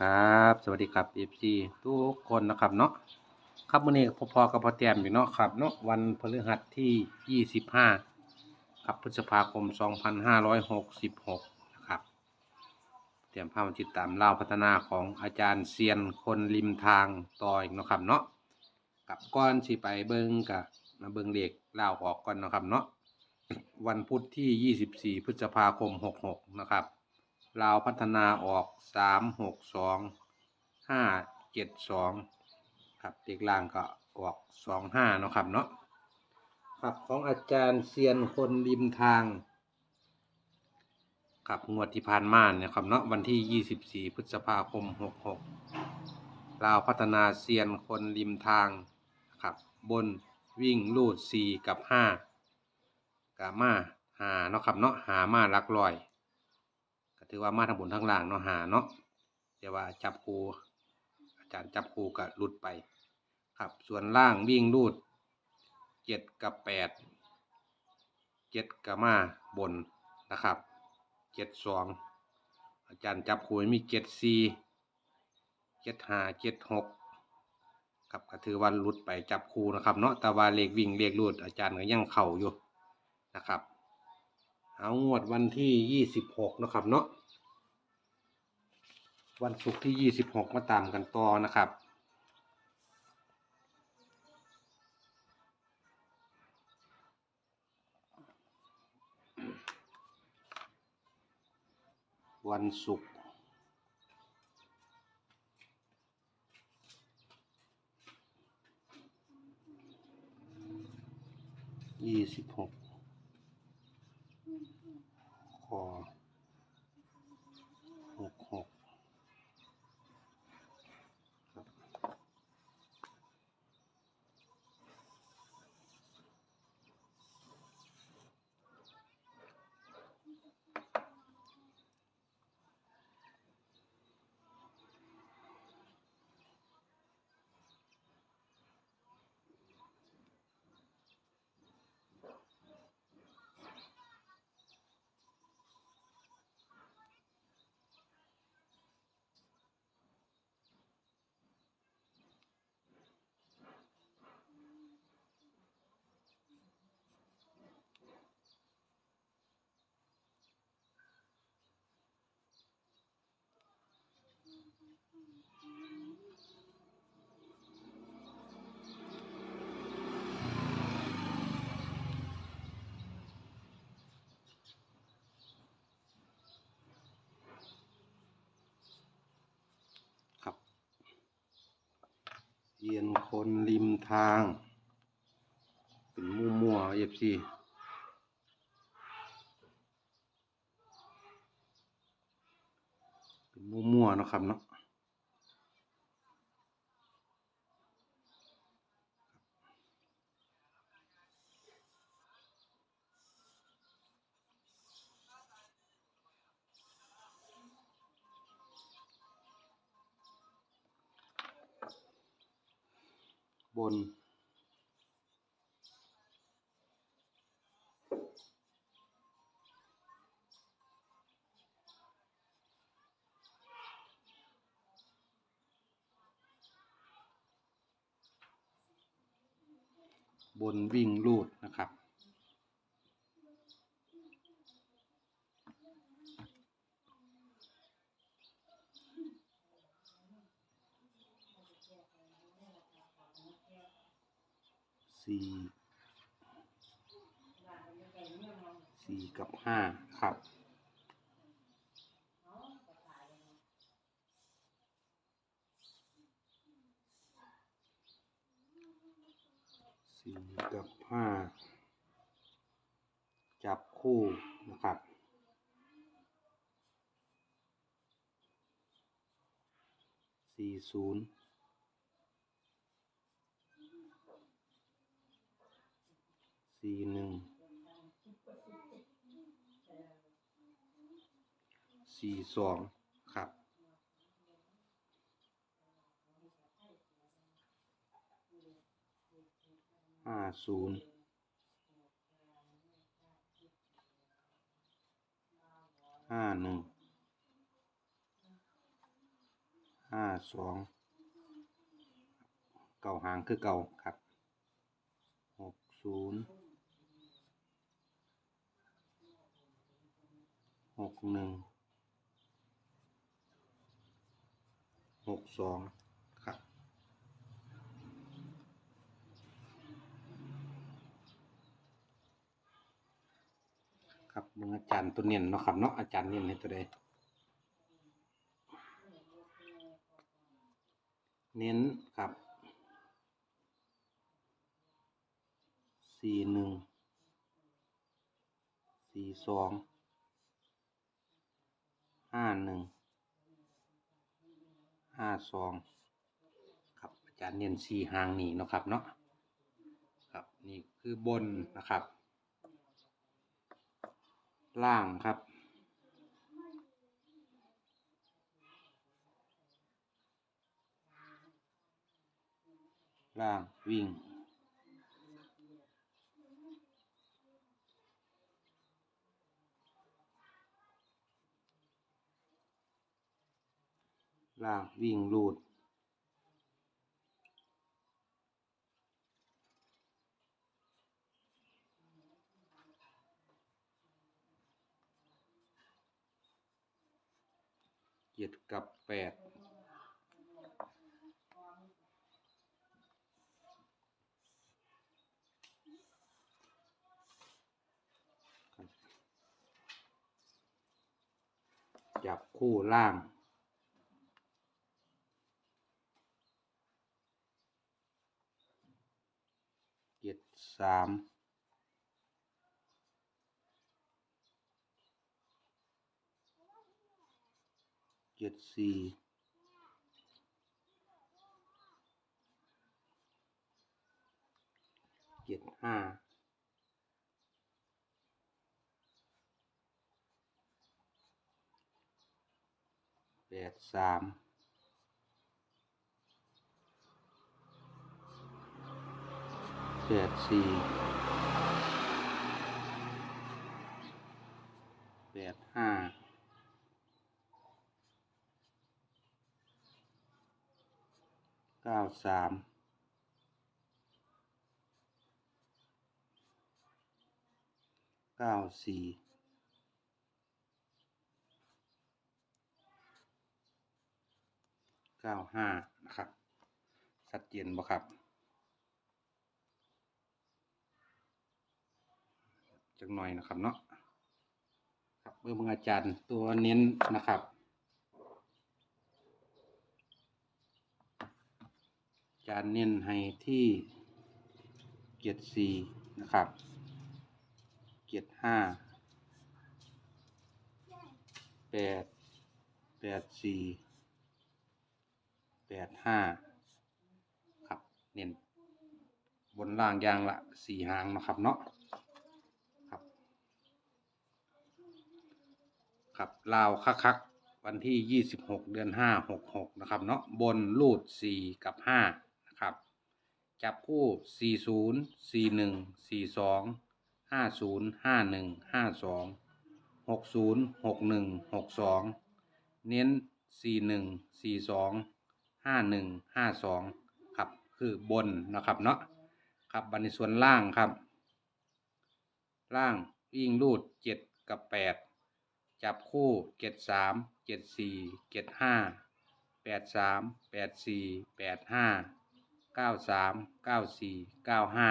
ครับ สวัสดีครับเอฟซีทุกคนนะครับเนาะครับวันนี้พอๆกับพอแต้มอยู่เนาะครับเนาะวันพฤหัสที่ 25ครับพฤษภาคม 2566นะครับเตรียมภาพมาติดตามเล่าพัฒนาของอาจารย์เซียนคนริมทางต่ออีกนะครับเนาะกับก้อนสิไปเบิ้งกับมาเบิ้งเหลขเล่าออกก่อนนะครับเนาะวันพุธที่ 24 พฤษภาคม 66 นะครับ ลาวพัฒนาออกสามหกสองห้าเจ็ดสองครับเด็กล่างก็ออกสองห้าเนาะครับเนาะครับของอาจารย์เซียนคนริมทางครับงวดที่ผ่านมาเนี่ยครับเนาะวันที่ยี่สิบสี่พฤษภาคมหกหกลาวพัฒนาเซียนคนริมทางครับบนวิ่งลูดสี่กับห้ากามาหาเนาะครับเนาะหามาลักลอย ก็ถือว่ามาทางบนทางล่างเนาะหาเนาะแต่ว่าจับคูอาจารย์จับคูก็หลุดไป ครับส่วนล่างวิ่งรูดเจ็ดกับแปดเจ็ดกับมาบนนะครับเจ็ดสองอาจารย์จับคูมีเจ็ดสี่เจ็ดห้าเจ็ดหกครับก็ถือว่าหลุดไปจับคูนะครับ เนาะแต่ว่าเลขวิ่งเลขรูดอาจารย์ก็ยังเข่าอยู่นะครับ เอางวดวันที่ยี่สิบหกนะครับเนาะวันศุกร์ที่ยี่สิบหกมาตามกันต่อนะครับ วันศุกร์ยี่สิบหก คอหกหกครับครับ เยียนคนริมทาง เป็นมั่วมัวเอฟซีเป็นมั่วมัวๆนะครับเนาะ บน บนวิ่งลูดนะครับ สี่สี่กับห้าครับ สี่กับห้าจับคู่นะครับสี่ศูนย์ สี่หนึ่งสี่สองครับ ห้าศูนย์ห้าหนึ่งห้าสองเก่าหางคือเก่าครับหกศูนย์ หกหนึ่งหกสองครับครับเบิ่งอาจารย์ตัวเนียนเนาะครับเนาะอาจารย์เนียนให้ตัวใดเน้นครับสี่หนึ่งสี่สอง ห้าหนึ่งห้าสองครับอาจารย์เนียนสี่หางนี่นะครับเนาะครับนี่คือบนนะครับ ล่างครับล่างวิ่ง ลางวิ่งรูด เจ็ดกับแปดจับคู่ล่าง เจ็ด สามเจ็ดสี่เจ็ดห้าแปดสาม แปดสี่แปดห้าเก้าสามเก้าสี่เก้าห้านะครับชัดเจนบ่ครับ จักหน่อยนะครับเนาะครับเบอร์มืออาจารย์ตัวเน้นนะครับ อาจารย์เน้นให้ที่เกียรสี่นะครับ เกียรห้าแปดแปดสี่แปดห้าครับเน้นบนล่างยางละสี่หางนะครับเนาะ ครับ ครับลาวคักคักวันที่ 26 เดือน 5 66 นะครับเนาะบนรูด 4 กับ 5 นะครับ จับคู่ 40 41 42 50 51 52 60 61 62 เน้น 41 42 51 52 ครับ คือบนนะครับเนาะครับบันในส่วนล่างครับ ล่างวิ่งรูดเจ็ดกับแปด จับคู่เจ็ดสามเจ็ดสี่เจ็ดห้าแปดสามแปดสี่แปดห้าเก้าสามเก้าสี่เก้าห้า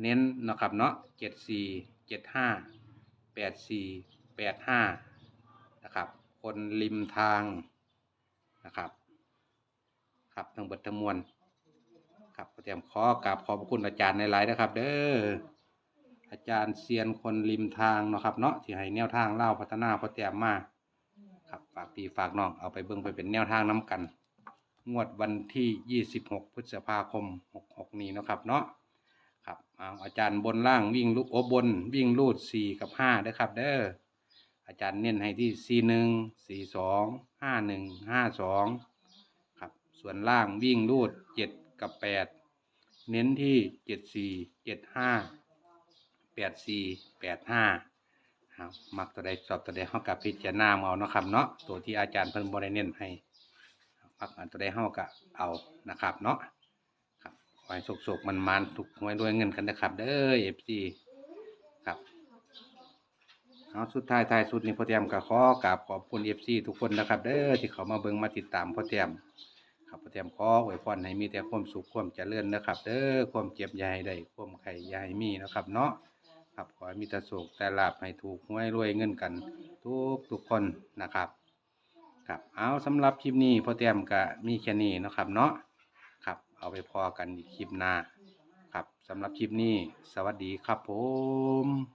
เน้นนะครับเนาะเจ็ดสี่เจ็ดห้าแปดสี่แปดห้านะครับ คนริมทางนะครับ ครับทั้งบิดทั้งมวลครับเตรียมขอกราบขอบคุณอาจารย์ในหลายๆนะครับ เด้อ อาจารย์เซียนคนริมทางเนาะครับเนาะที่ให้แนวทางเล่าพัฒนาพอแต้มมาครับฝากพี่ฝากน้องเอาไปเบิ่งไปเป็นแนวทางน้กัน งวดวันที่ 26 พฤษภาคม 66 นี้เนาะครับเนาะครับเอาอาจารย์บนล่างวิ่งลูกโอบน วิ่งลูด 4 กับ5เด้อครับเด้ออาจารย์เน้นให้ที่ 41 42 51 52 ครับ ส่วนล่างวิ่งลูด 7 กับ 8 เน้นที่ 74 75 แปดสี่แปดห้าครับมักตัวใดชอบตัวใดเข้ากับพิจารณาเอาเนาะครับเนาะตัวที่อาจารย์เพิ่นบริเน้นให้มักอันตัวใดเฮาก็เอานะครับเนาะครับขอให้สุกๆมันๆถูกหวยรวยเงินกันนะครับ เด้อ FC ครับเอาสุดท้ายท้ายสุดนี้พ่อเตียมก็ขอกราบขอบคุณ FC ทุกคนนะครับ เด้อที่เขามาเบิ่งมาติดตามพ่อเตียมครับพ่อเตียมขออวยพรให้มีแต่ความสุขความเจริญนะครับ เด้อความเจ็บย่าให้ได้ความไข่ยาให้มีนะครับ เนาะ ครับขอให้มีแต่สุขแต่ลาบให้ถูกหวยรวยเงินกัน ทุกทุกคนนะครับครับเอาสำหรับคลิปนี้พ่อเตรียมก็มีแค่นี้นะครับเนาะครับ เอาไปพอกันอีกคลิปหน้าครับสำหรับคลิปนี้ สวัสดีครับผม